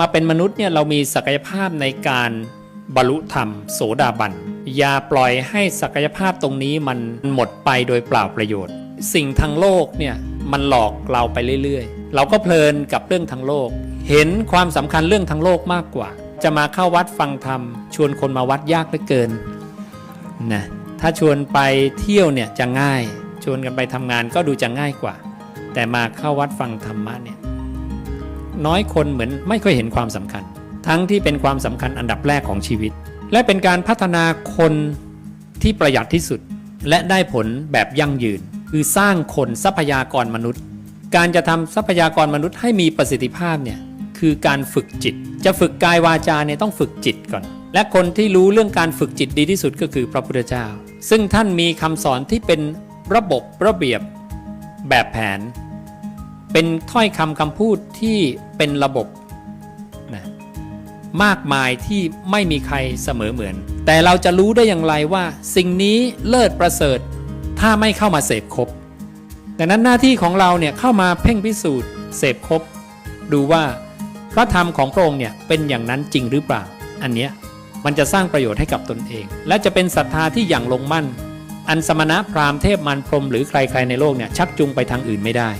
มาเป็นมนุษย์เนี่ยเรามีศักยภาพในการบรรลุธรรม โสดาบัน อย่าปล่อยให้ศักยภาพตรงนี้มันหมดไปโดยเปล่าประโยชน์ สิ่งทางโลกเนี่ยมันหลอกเราไปเรื่อยๆ เราก็เพลินกับเรื่องทางโลก เห็นความสำคัญเรื่องทางโลกมากกว่า จะมาเข้าวัดฟังธรรม ชวนคนมาวัดยากเหลือเกินนะถ้าชวนไปเที่ยวเนี่ยจะง่าย ชวนกันไปทำงานก็ดูจะง่ายกว่า แต่มาเข้าวัดฟังธรรมะเนี่ย น้อยคนเหมือนไม่ค่อยเห็นความสำคัญ ทั้งที่เป็นความสำคัญอันดับแรกของชีวิต และเป็นการพัฒนาคนที่ประหยัดที่สุด และได้ผลแบบยั่งยืน คือสร้างคนทรัพยากรมนุษย์ การจะทำทรัพยากรมนุษย์ให้มีประสิทธิภาพเนี่ยคือการฝึกจิต จะฝึกกายวาจาเนี่ยต้องฝึกจิตก่อน และคนที่รู้เรื่องการฝึกจิตดีที่สุดก็คือพระพุทธเจ้า ซึ่งท่านมีคำสอนที่เป็นระบบระเบียบแบบแผน เป็นถ้อยคำคำพูดที่เป็นระบบนะมากมายที่ไม่มีใครเสมอเหมือน แต่เราจะรู้ได้อย่างไรว่า สิ่งนี้เลิศประเสริฐ ถ้าไม่เข้ามาเสพครบดังนั้นหน้าที่ของเราเนี่ยเข้ามาเพ่งพิสูจน์เสพครบดูว่าพระธรรมของพระองค์เนี่ยเป็นอย่างนั้นจริงหรือเปล่า อันเนี้ยมันจะสร้างประโยชน์ให้กับตนเอง และจะเป็นศรัทธาที่อย่างลงมั่น อันสมณะพราหมณ์เทพมันพรมหรือใครๆในโลกเนี่ยชักจูงไปทางอื่นไม่ได้